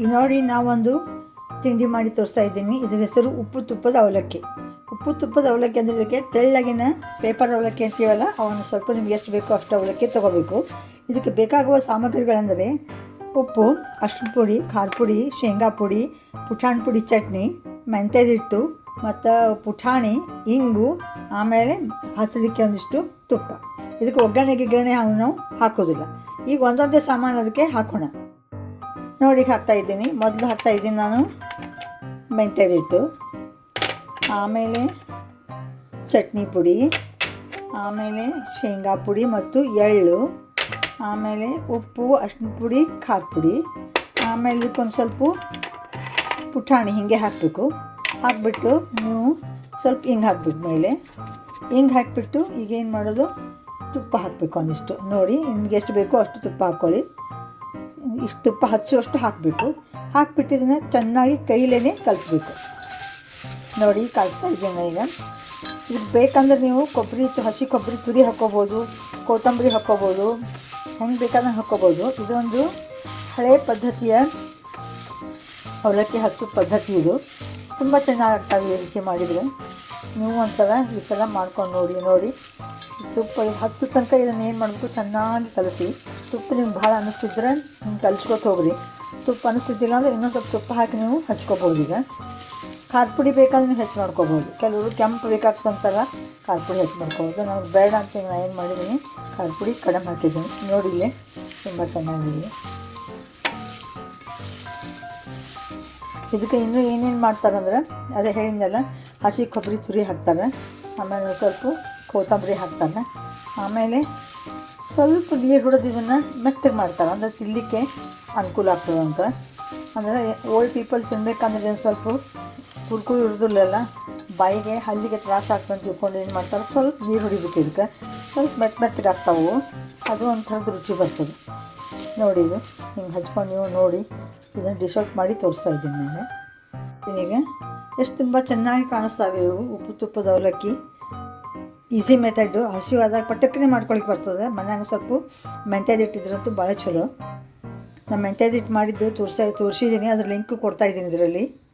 ಈಗ ನೋಡಿ, ನಾವೊಂದು ತಿಂಡಿ ಮಾಡಿ ತೋರಿಸ್ತಾ ಇದ್ದೀನಿ. ಇದರ ಹೆಸರು ಉಪ್ಪು ತುಪ್ಪದ ಅವಲಕ್ಕಿ. ಉಪ್ಪು ತುಪ್ಪದ ಅವಲಕ್ಕಿ ಅಂದರೆ ಇದಕ್ಕೆ ತೆಳ್ಳಗಿನ ಪೇಪರ್ ಅವಲಕ್ಕಿ ಅಂತೀವಲ್ಲ, ಅವನ್ನು ಸ್ವಲ್ಪ ನಿಮ್ಗೆ ಎಷ್ಟು ಬೇಕೋ ಅಷ್ಟು ಅವಲಕ್ಕಿ ತೊಗೋಬೇಕು. ಇದಕ್ಕೆ ಬೇಕಾಗುವ ಸಾಮಗ್ರಿಗಳೆಂದರೆ ಉಪ್ಪು, ಅರ್ಶಿಣ ಪುಡಿ, ಖಾರ ಪುಡಿ, ಶೇಂಗಾ ಪುಡಿ, ಪುಟಾಣಿ ಪುಡಿ ಚಟ್ನಿ ಮೆಂತ್ಯದಿಟ್ಟು ಮತ್ತು ಪುಟಾಣಿ, ಇಂಗು, ಆಮೇಲೆ ಹಸಲಿಕ್ಕೆ ಒಂದಿಷ್ಟು ತುಪ್ಪ. ಇದಕ್ಕೆ ಒಗ್ಗರಣೆ, ಗಿಗ್ಗರಣೆ ಅವು ನಾವು ಹಾಕೋದಿಲ್ಲ. ಈಗ ಒಂದೊಂದೇ ಸಾಮಾನು ಅದಕ್ಕೆ ಹಾಕೋಣ. ನೋಡಿ ಹಾಕ್ತಾ ಇದ್ದೀನಿ. ಮೊದಲು ಹಾಕ್ತಾ ಇದ್ದೀನಿ ನಾನು. ಮೆಂತ್ಯದಿಟ್ಟು ಆಮೇಲೆ ಚಟ್ನಿ ಪುಡಿ. ಆಮೇಲೆ ಶೇಂಗಾ ಪುಡಿ ಮತ್ತು ಎಳ್ಳು. ಆಮೇಲೆ ಉಪ್ಪು ಅರ್ಶಿನ ಪುಡಿ, ಖಾರ ಪುಡಿ. ಆಮೇಲೆ ಇದಕ್ಕೊಂದು ಸ್ವಲ್ಪ ಪುಟಾಣಿ ಹೀಗೆ ಹಾಕಬೇಕು. ಹಾಕ್ಬಿಟ್ಟು ನೀವು ಸ್ವಲ್ಪ ಹಿಂಗೆ ಹಾಕ್ಬೇಕು ಮೇಲೆ. ಹಿಂಗೆ ಹಾಕಿಬಿಟ್ಟು ಈಗೇನು ಮಾಡೋದು? ತುಪ್ಪ ಹಾಕಬೇಕು ಒಂದಿಷ್ಟು. ನೋಡಿ, ನಿಮ್ಗೆ ಎಷ್ಟು ಬೇಕೋ ಅಷ್ಟು ತುಪ್ಪ ಹಾಕ್ಕೊಳ್ಳಿ. ಇಷ್ಟು ತುಪ್ಪ ಹಚ್ಚುವಷ್ಟು ಹಾಕಬೇಕು ಹಾಕಿಬಿಟ್ಟಿದ್ದನ್ನು ಚೆನ್ನಾಗಿ ಕೈಲೇ ಕಲಿಸ್ಬೇಕು. ನೋಡಿ ಕಲಿಸ್ತಾ ಇದ್ದೀನಿ ಈಗ. ಇದು ಬೇಕಂದ್ರೆ ನೀವು ಕೊಬ್ಬರಿ ಹಸಿ ಕೊಬ್ಬರಿ ತುರಿ ಹಾಕ್ಕೋಬೋದು, ಕೊತ್ತಂಬರಿ ಹಾಕ್ಕೋಬೋದು, ಹೆಂಗೆ ಬೇಕಾದ್ರೆ ಹಾಕ್ಕೋಬೋದು. ಇದೊಂದು ಹಳೆ ಪದ್ಧತಿಯ ಅವಲಕ್ಕಿ ಹಚ್ಚೋ ಪದ್ಧತಿ ಇದು. ತುಂಬ ಚೆನ್ನಾಗಿ ಈ ರೀತಿ ಮಾಡಿದರೆ. ನೀವು ಒಂದ್ಸಲ ಈ ಸಲ ಮಾಡ್ಕೊಂಡು ನೋಡಿ ನೋಡಿ. ತುಪ್ಪ ಹತ್ತು ತನಕ ಇದನ್ನು ಏನು ಮಾಡಬೇಕು? ಚೆನ್ನಾಗಿ ಕಲಸಿ. ತುಪ್ಪ ನಿಮ್ಗೆ ಭಾಳ ಅನ್ನಿಸ್ತಿದ್ರೆ ಹಿಂಗೆ ಕಲಿಸ್ಕೊತ ಹೋಗ್ರಿ. ತುಪ್ಪ ಅನ್ನಿಸ್ತಿದ್ದಿಲ್ಲ ಅಂದರೆ ಇನ್ನೊಂದು ಸ್ವಲ್ಪ ತುಪ್ಪ ಹಾಕಿ ನೀವು ಹಚ್ಕೋಬೋದು ಈಗ. ಖಾರ ಪುಡಿ ಬೇಕಾದ್ರೆ ನೀವು ಹೆಚ್ಚು ಮಾಡ್ಕೋಬೋದು. ಕೆಲವರು ಕೆಂಪು ಬೇಕಾಗ್ತಂತಲ್ಲ ಖಾರ ಪುಡಿ ಹೆಚ್ಚು ಮಾಡ್ಕೋಬೋದು. ನಾವು ಬೇಡ ಅಂತ ನಾನು ಏನು ಮಾಡಿದ್ದೀನಿ ಖಾರ ಪುಡಿ ಕಡಿಮೆ ಹಾಕಿದ್ದೀನಿ. ನೋಡಿ ಇಲ್ಲೇ, ತುಂಬ ಚೆನ್ನಾಗಿದೆ. ಇದಕ್ಕೆ ಇನ್ನೂ ಏನೇನು ಮಾಡ್ತಾರಂದ್ರೆ, ಅದೇ ಹೇಳಿದ್ನಲ್ಲ ಹಸಿ ಕೊಬ್ಬರಿ ತುರಿ ಹಾಕ್ತಾರೆ ಆಮೇಲೆ ಸ್ವಲ್ಪ ಕೊತ್ತಂಬರಿ ಹಾಕ್ತಾರೆ ಆಮೇಲೆ ಸ್ವಲ್ಪ ನೀರು ಹೊಡೆದು ಇದನ್ನು ಮೆತ್ತಗೆ ಮಾಡ್ತಾರೆ. ಅಂದರೆ ತಿನ್ನಲಿಕ್ಕೆ ಅನುಕೂಲ ಆಗ್ತದೆ ಅಂತ. ಅಂದರೆ ಓಲ್ಡ್ ಪೀಪಲ್ ತಿನ್ಬೇಕಂದ್ರೆ ಒಂದು ಸ್ವಲ್ಪ ಕುರ್ಕುರು ಇರೋದಿಲ್ಲ ಬಾಯಿಗೆ ಹಲ್ಲಿಗೆ ತ್ರಾಸ ಆಗ್ತದೆ ತಿಳ್ಕೊಂಡು ಏನು ಮಾಡ್ತಾರೆ? ಸ್ವಲ್ಪ ನೀರು ಹೊಡಿಬೇಕು ಇದಕ್ಕೆ ಸ್ವಲ್ಪ ಮೆತ್ತ ಮೆತ್ತಗೆ ಆಗ್ತಾವು ಅದು ಒಂಥರದ ರುಚಿ ಬರ್ತದೆ. ನೋಡಿ ಇದು. ಹಿಂಗೆ ಹಚ್ಕೊಂಡು ನೀವು ನೋಡಿ. ಇದನ್ನು ಡಿಶ್ ಔಟ್ ಮಾಡಿ ತೋರಿಸ್ತಾ ಇದ್ದೀನಿ ನಾನು. ಇದೀಗ ಎಷ್ಟು ತುಂಬ ಚೆನ್ನಾಗಿ ಕಾಣಿಸ್ತಾವೆ ಇವು. ಉಪ್ಪು ತುಪ್ಪದ ಅವಲಕ್ಕಿ. ಈಸಿ ಮೆಥಡು ಹಸಿವಾದಾಗ ಪಟಕ್ಕನೆ ಮಾಡ್ಕೊಳಕ್ಕೆ ಬರ್ತದೆ. ಮನ್ಯಾಗ ಸ್ವಲ್ಪ ಮೆಂತ್ಯದ ಇಟ್ಟಿದ್ರಂತೂ ಭಾಳ ಚಲೋ. ನಾನು ಮೆಂತ್ಯದ ಹಿಟ್ಟು ಮಾಡಿದ್ದು ತೋರಿಸ ತೋರಿಸಿದ್ದೀನಿ ಅದ್ರ ಲಿಂಕ್ ಕೊಡ್ತಾ ಇದ್ದೀನಿ ಇದರಲ್ಲಿ.